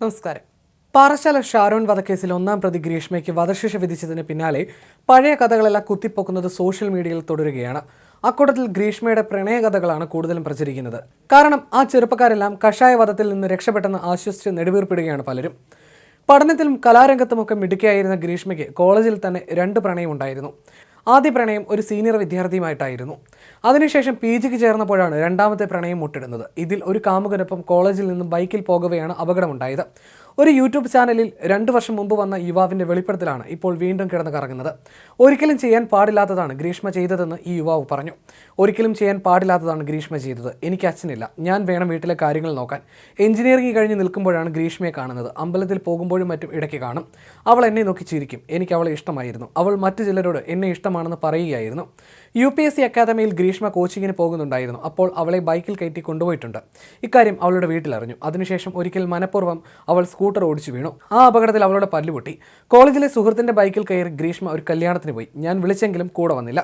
നമസ്കാരം. പാറശാല ഷാരോൺ വധക്കേസിൽ ഒന്നാം പ്രതി ഗ്രീഷ്മയ്ക്ക് വധശിക്ഷ വിധിച്ചതിന് പിന്നാലെ പഴയ കഥകളെല്ലാം കുത്തിപ്പൊക്കുന്നത് സോഷ്യൽ മീഡിയയിൽ തുടരുകയാണ്. അക്കൂട്ടത്തിൽ ഗ്രീഷ്മയുടെ പ്രണയകഥകളാണ് കൂടുതലും പ്രചരിക്കുന്നത്. കാരണം ആ ചെറുപ്പക്കാരെല്ലാം കഷായ വധത്തിൽ നിന്ന് രക്ഷപ്പെട്ടെന്ന് ആശ്വസിച്ച് നെടുവീർപ്പിടുകയാണ് പലരും. പഠനത്തിലും കലാരംഗത്തുമൊക്കെ മിടുക്കിയായിരുന്ന ഗ്രീഷ്മയ്ക്ക് കോളേജിൽ തന്നെ രണ്ട് പ്രണയം ഉണ്ടായിരുന്നു ആദ്യ പ്രണയം ഒരു സീനിയർ വിദ്യാർത്ഥിയുമായിട്ടായിരുന്നു. അതിനുശേഷം പി ജിക്ക് ചേർന്നപ്പോഴാണ് രണ്ടാമത്തെ പ്രണയം മുട്ടിടുന്നത്. ഇതിൽ ഒരു കാമുകനൊപ്പം കോളേജിൽ നിന്നും ബൈക്കിൽ പോകവെയാണ് അപകടമുണ്ടായത്. ഒരു യൂട്യൂബ് ചാനലിൽ രണ്ടു വർഷം മുമ്പ് വന്ന യുവാവിന്റെ വെളിപ്പെടുത്തലാണ് ഇപ്പോൾ വീണ്ടും കിടന്ന് കറങ്ങുന്നത്. ഒരിക്കലും ചെയ്യാൻ പാടില്ലാത്തതാണ് ഗ്രീഷ്മ ചെയ്തതെന്ന് ഈ യുവാവ് പറഞ്ഞു. ഒരിക്കലും ചെയ്യാൻ പാടില്ലാത്തതാണ് ഗ്രീഷ്മ ചെയ്തത്. എനിക്ക് അച്ഛനില്ല. ഞാൻ വേണം വീട്ടിലെ കാര്യങ്ങൾ നോക്കാൻ. എഞ്ചിനീയറിംഗ് കഴിഞ്ഞ് നിൽക്കുമ്പോഴാണ് ഗ്രീഷ്മയെ കാണുന്നത്. അമ്പലത്തിൽ പോകുമ്പോഴും മറ്റും ഇടയ്ക്ക് കാണും. അവൾ എന്നെ നോക്കി ചിരിക്കും. എനിക്ക് അവളെ ഇഷ്ടമായിരുന്നു. അവൾ മറ്റു ചിലരോട് എന്നെ ഇഷ്ടമാണെന്ന് പറയുകയായിരുന്നു. യു പി എസ് സി അക്കാദമിയിൽ ഗ്രീഷ്മ കോച്ചിങ്ങിന് പോകുന്നുണ്ടായിരുന്നു. അപ്പോൾ അവളെ ബൈക്കിൽ കയറ്റി കൊണ്ടുപോയിട്ടുണ്ട്. ഇക്കാര്യം അവളുടെ വീട്ടിലറിഞ്ഞു. അതിനുശേഷം ഒരിക്കൽ മനഃപൂർവം അവൾ സ്കൂട്ടർ ഓടിച്ചു വീണു. ആ അപകടത്തിൽ അവളുടെ പല്ല് പൊട്ടി. കോളേജിലെ സുഹൃത്തിന്റെ ബൈക്കിൽ കയറി ഗ്രീഷ്മ ഒരു കല്യാണത്തിന് പോയി. ഞാൻ വിളിച്ചെങ്കിലും കൂടെ വന്നില്ല.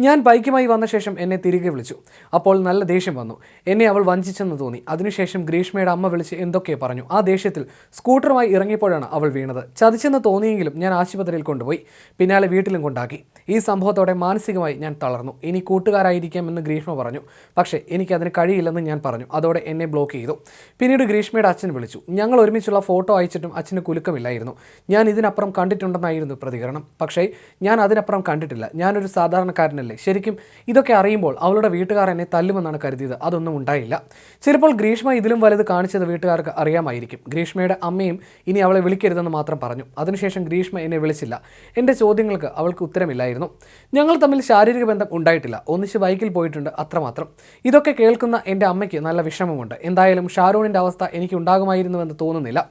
ഞാൻ ബൈക്കുമായി വന്ന ശേഷം എന്നെ തിരികെ വിളിച്ചു. അപ്പോൾ നല്ല ദേഷ്യം വന്നു. എന്നെ അവൾ വഞ്ചിച്ചെന്ന് തോന്നി. അതിനുശേഷം ഗ്രീഷ്മയുടെ അമ്മ വിളിച്ച് എന്തൊക്കെ പറഞ്ഞു. ആ ദേഷ്യത്തിൽ സ്കൂട്ടറുമായി ഇറങ്ങിയപ്പോഴാണ് അവൾ വീണത്. ചതിച്ചെന്ന് തോന്നിയെങ്കിലും ഞാൻ ആശുപത്രിയിൽ കൊണ്ടുപോയി. പിന്നാലെ വീട്ടിലും കൊണ്ടാക്കി. ഈ സംഭവത്തോടെ മാനസികമായി ഞാൻ തളർന്നു. ഇനി കൂട്ടുകാരായിരിക്കാമെന്ന് ഗ്രീഷ്മ പറഞ്ഞു. പക്ഷേ എനിക്കതിന് കഴിയില്ലെന്ന് ഞാൻ പറഞ്ഞു. അതോടെ എന്നെ ബ്ലോക്ക് ചെയ്തു. പിന്നീട് ഗ്രീഷ്മയുടെ അച്ഛൻ വിളിച്ചു. ഞങ്ങൾ ഒരുമിച്ചുള്ള ഫോട്ടോ അയച്ചിട്ടും അച്ഛന് കുലുക്കമില്ലായിരുന്നു. ഞാൻ ഇതിനപ്പുറം കണ്ടിട്ടുണ്ടെന്നായിരുന്നു പ്രതികരണം. പക്ഷേ ഞാൻ അതിനപ്പുറം കണ്ടിട്ടില്ല. ഞാനൊരു സാധാരണക്കാരനല്ലേ. ശരിക്കും ഇതൊക്കെ അറിയുമ്പോൾ അവളുടെ വീട്ടുകാർ എന്നെ തല്ലുമെന്നാണ് കരുതിയത്. അതൊന്നും ഉണ്ടായില്ല. ചിലപ്പോൾ ഗ്രീഷ്മ ഇതിലും വലുത് കാണിച്ചത് വീട്ടുകാർക്ക് അറിയാമായിരിക്കും. ഗ്രീഷ്മയുടെ അമ്മയും ഇനി അവളെ വിളിക്കരുതെന്ന് മാത്രം പറഞ്ഞു. അതിനുശേഷം ഗ്രീഷ്മ എന്നെ വിളിച്ചില്ല. എന്റെ ചോദ്യങ്ങൾക്ക് അവൾക്ക് ഉത്തരമില്ലായിരുന്നു. ഞങ്ങൾ തമ്മിൽ ശാരീരിക ബന്ധം ഉണ്ടായിട്ടില്ല. ഒന്നിച്ച് ബൈക്കിൽ പോയിട്ടുണ്ട് അത്രമാത്രം. ഇതൊക്കെ കേൾക്കുന്ന എന്റെ അമ്മയ്ക്ക് നല്ല വിഷമമുണ്ട്. എന്തായാലും ഷാരൂണിന്റെ അവസ്ഥ എനിക്ക് ഉണ്ടാകുമായിരുന്നുവെന്ന് തോന്നുന്നില്ല.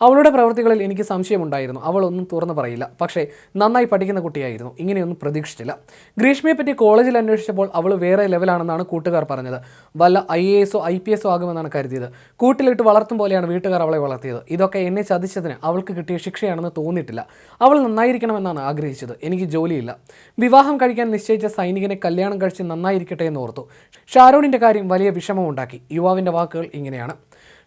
അവളുടെ പ്രവൃത്തികളിൽ എനിക്ക് സംശയമുണ്ടായിരുന്നു. അവൾ ഒന്നും തുറന്നു പറയില്ല. പക്ഷേ നന്നായി പഠിക്കുന്ന കുട്ടിയായിരുന്നു. ഇങ്ങനെയൊന്നും പ്രതീക്ഷിച്ചില്ല. ഗ്രീഷ്മയെ പറ്റി കോളേജിൽ അന്വേഷിച്ചപ്പോൾ അവൾ വേറെ ലെവലാണെന്നാണ് കൂട്ടുകാർ പറഞ്ഞത്. വല്ല ഐ എ എസോ ഐ പി എസോ ആകുമെന്നാണ് കരുതിയത്. കൂട്ടിലിട്ട് വളർത്തും പോലെയാണ് വീട്ടുകാർ അവളെ വളർത്തിയത്. ഇതൊക്കെ എന്നെ ചതിച്ചതിന് അവൾക്ക് കിട്ടിയ ശിക്ഷയാണെന്ന് തോന്നിയിട്ടില്ല. അവൾ നന്നായിരിക്കണമെന്നാണ് ആഗ്രഹിച്ചത്. എനിക്ക് ജോലിയില്ല. വിവാഹം കഴിക്കാൻ നിശ്ചയിച്ച സൈനികനെ കല്യാണം കഴിച്ച് നന്നായിരിക്കട്ടെ എന്ന് ഓർത്തു. ഷാരോണിന്റെ കാര്യം വലിയ വിഷമമുണ്ടാക്കി. യുവാവിന്റെ വാക്കുകൾ ഇങ്ങനെയാണ്.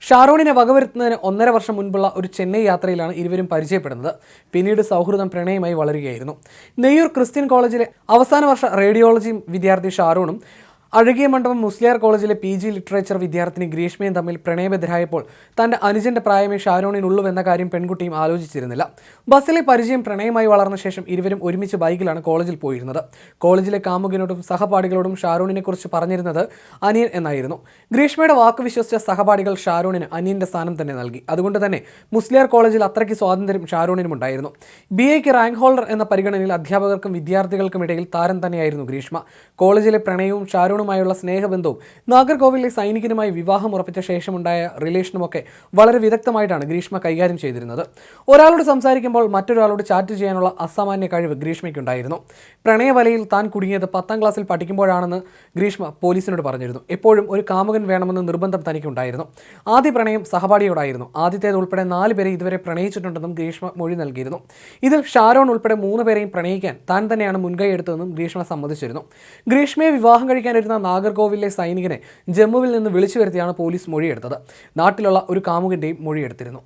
ഷാറോണിനെ വകവരുത്തുന്നതിന് ഒന്നര വർഷം മുൻപുള്ള ഒരു ചെന്നൈ യാത്രയിലാണ് ഇരുവരും പരിചയപ്പെടുന്നത്. പിന്നീട് സൗഹൃദം പ്രണയമായി വളരുകയായിരുന്നു. നെയ്യൂർ ക്രിസ്ത്യൻ കോളേജിലെ അവസാന വർഷ റേഡിയോളജി വിദ്യാർത്ഥി ഷാറൂണും അഴകിയ മണ്ഡപം മുസ്ലിയാർ കോളേജിലെ പി ജി ലിറ്ററേച്ചർ വിദ്യാർത്ഥിനി ഗ്രീഷ്മയും തമ്മിൽ പ്രണയബദ്ധരായപ്പോൾ തന്റെ അനുജന്റെ പ്രായമേ ഷാരോണിനുള്ളൂവെന്ന കാര്യം പെൺകുട്ടിയും ആലോചിച്ചിരുന്നില്ല. ബസ്സിലെ പരിചയം പ്രണയമായി വളർന്ന ശേഷം ഇരുവരും ഒരുമിച്ച് ബൈക്കിലാണ് കോളേജിൽ പോയിരുന്നത്. കോളേജിലെ കാമുകനോടും സഹപാഠികളോടും ഷാരോണിനെ കുറിച്ച് പറഞ്ഞിരുന്നത് അനിയൻ എന്നായിരുന്നു. ഗ്രീഷ്മയുടെ വാക്ക് വിശ്വസിച്ച സഹപാഠികൾ ഷാരോണിന് അനിയന്റെ സ്ഥാനം തന്നെ നൽകി. അതുകൊണ്ട് തന്നെ മുസ്ലിയാർ കോളേജിൽ അത്രയ്ക്ക് സ്വാതന്ത്ര്യം ഷാരോണിനും ഉണ്ടായിരുന്നു. ബി എക്ക് റാങ്ക് ഹോൾഡർ എന്ന പരിഗണനയിൽ അധ്യാപകർക്കും വിദ്യാർത്ഥികൾക്കും ഇടയിൽ താരം തന്നെയായിരുന്നു ഗ്രീഷ്മ. കോളേജിലെ പ്രണയവും ഷാരോണുമായുള്ള സ്നേഹബന്ധവും നാഗർകോവിലെ സൈനികനുമായി വിവാഹം ഉറപ്പിച്ച ശേഷമുണ്ടായ റിലേഷനുമൊക്കെ വളരെ വിദഗ്ധമായിട്ടാണ് ഗ്രീഷ്മ കൈകാര്യം ചെയ്തിരുന്നത്. ഒരാളോട് സംസാരിക്കുമ്പോൾ മറ്റൊരാളോട് ചാറ്റ് ചെയ്യാനുള്ള അസാമാന്യ കഴിവ് ഗ്രീഷ്മയ്ക്കുണ്ടായിരുന്നു. പ്രണയവലയിൽ താൻ കുടുങ്ങിയത് പത്താം ക്ലാസ്സിൽ പഠിക്കുമ്പോഴാണെന്ന് ഗ്രീഷ്മ പോലീസിനോട് പറഞ്ഞിരുന്നു. എപ്പോഴും ഒരു കാമുകൻ വേണമെന്ന് നിർബന്ധം തനിക്കുണ്ടായിരുന്നു. ആദ്യ പ്രണയം സഹപാഠിയോടായിരുന്നു. ആദ്യത്തേത് ഉൾപ്പെടെ നാല് പേരെ ഇതുവരെ പ്രണയിച്ചിട്ടുണ്ടെന്നും ഗ്രീഷ്മ മൊഴി നൽകിയിരുന്നു. ഇതിൽ ഷാരോൺ ഉൾപ്പെടെ മൂന്ന് പേരെയും പ്രണയിക്കാൻ താൻ തന്നെയാണ് മുൻകൈ എടുത്തതെന്നും ഗ്രീഷ്മ സമ്മതിച്ചിരുന്നു. ഗ്രീഷ്മയെ വിവാഹം കഴിക്കാനിരുന്ന നാഗർകോവിലെ സൈനികനെ ജമ്മുവിൽ നിന്ന് വിളിച്ചു വരുത്തിയാണ് പോലീസ് മൊഴിയെടുത്തത്. നാട്ടിലുള്ള ഒരു കാമുകന്റെയും മൊഴിയെടുത്തിരുന്നു.